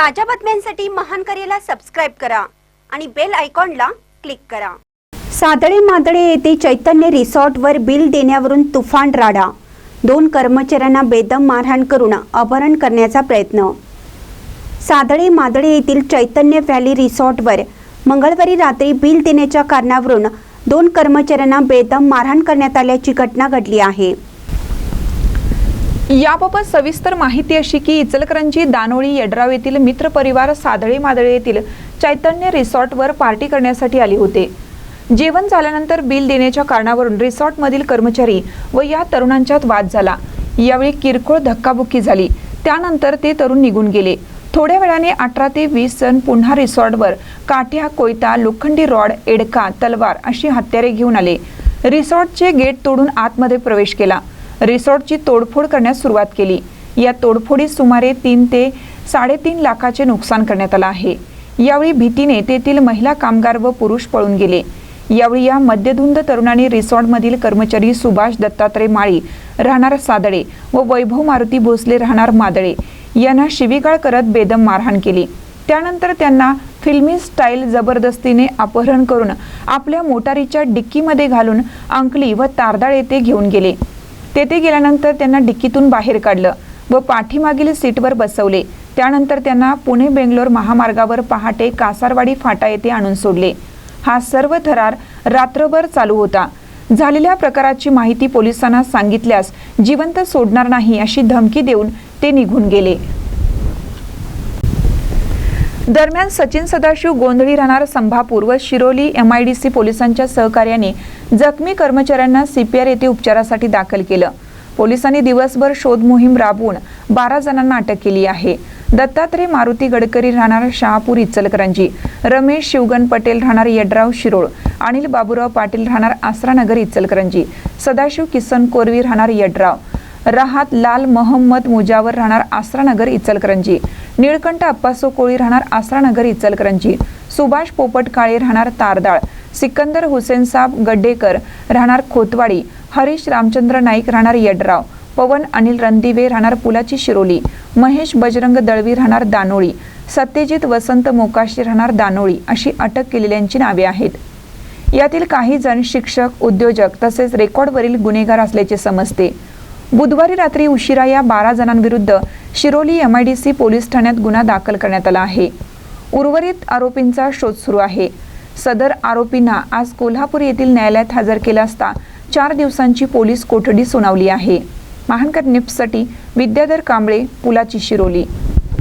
ताज्या बातम्यांसाठी महान करेला सबस्क्राईब करा आणि बेल आयकॉनला क्लिक करा. सादळे मादळे येथे चैतन्य रिसॉर्टवर बिल देण्यावरून तुफान राडा. दोन कर्मचाऱ्यांना बेदम मारहाण करून अपहरण करण्याचा प्रयत्न. सादळे मादळे येथील चैतन्य व्हॅली रिसॉर्टवर मंगळवारी रात्री बिल देण्याच्या कारणावरून दोन कर्मचाऱ्यांना बेदम मारहाण करण्यात आल्याची घटना घडली आहे. याबाबत सविस्तर माहिती अशी की इचलकरंजी दानोळी यड्राव येथील मित्र परिवार सादळे मादळे येथील चैतन्य रिसॉर्टवर पार्टी करण्यासाठी आले होते. जेवण झाल्यानंतर बिल देण्याच्या कारणावरून रिसॉर्टमधील कर्मचारी व या तरुणांच्यात वाद झाला. यावेळी किरकोळ धक्काबुक्की झाली. त्यानंतर ते तरुण निघून गेले. थोड्या वेळाने अठरा ते वीस जण पुन्हा रिसॉर्टवर काठ्या कोयता लोखंडी रॉड एडका तलवार अशी हत्यारे घेऊन आले. रिसॉर्टचे गेट तोडून आतमध्ये प्रवेश केला. रिसॉर्टची तोडफोड करण्यास सुरुवात केली. या तोडफोडीत सुमारे तीन ते साडेतीन लाखाचे नुकसान करण्यात आलं आहे. यावेळी भीतीने तेथील महिला कामगार व पुरुष पळून गेले. यावेळी या मध्यधुंद तरुणांनी रिसॉर्टमधील कर्मचारी सुभाष दत्तात्रय माळी राहणार सादळे व वैभव मारुती भोसले राहणार मादळे यांना शिवीगाळ करत बेदम मारहाण केली. त्यानंतर त्यांना फिल्मी स्टाईल जबरदस्तीने अपहरण करून आपल्या मोटारीच्या डिक्कीमध्ये घालून अंकली व तारदाळ येथे घेऊन गेले. तेथे गेल्यानंतर त्यांना डिक्कीतून बाहेर काढलं व पाठीमागील सीटवर बसवले. त्यानंतर त्यांना पुणे बेंगलोर महामार्गावर पहाटे कासारवाडी फाटा येथे आणून सोडले. हा सर्व थरार रात्रभर चालू होता. झालेल्या प्रकाराची माहिती पोलिसांना सांगितल्यास जिवंत सोडणार नाही अशी धमकी देऊन ते निघून गेले. दरम्यान सचिन सदाशिव गोंधळी राहणार संभापूर व Shiroli M I D C पोलिसांच्या सहकार्याने जखमी कर्मचाऱ्यांना सीपीआर येथे उपचारासाठी दाखल केलं. पोलिसांनी दिवसभर शोध मोहीम राबवून बारा जणांना अटक केली आहे. दत्तात्रय मारुती गडकरी राहणार शहापूर इचलकरंजी. रमेश शिवगन पटेल राहणार यड्राव शिरोळ. अनिल बाबूराव पाटील राहणार आसरानगर इचलकरंजी. सदाशिव किसन कोरवी राहणार यड्राव. राहात लाल मोहम्मद मुजावर राहणार आसरानगर इचलकरंजी. निळकंठ अप्पासो कोळी राहणार आसरानगर इचलकरंजी. सुभाष पोपट काळे राहणार तारदाळ. सिकंदर हुसेन साब गड्डेकर राहणार खोतवाडी. हरीश रामचंद्र नाईक राहणार यड्राव. पवन अनिल रणदिवे राहणार पुलाची शिरोली. महेश बजरंग दळवी राहणार दानोळी. सत्यजित वसंत मोकाशी राहणार दानोळी अशी अटक केलेल्यांची नावे आहेत. यातील काही जण शिक्षक उद्योजक तसेच रेकॉर्डवरील गुन्हेगार असल्याचे समजते. बुधवारी रात्री उशिरा या बारा जणांविरुद्ध Shiroli M I D C police ठाण्यात गुन्हा दाखल करण्यात आला आहे. उर्वरित आरोपींचा शोध सुरू आहे. सदर आरोपींना आज कोल्हापूर येथील न्यायालयात हजर केला असता चार दिवसांची पोलीस कोठडी सुनावली आहे. महानकर निप्ससाठी विद्याधर कांबळे पुलाची शिरोली.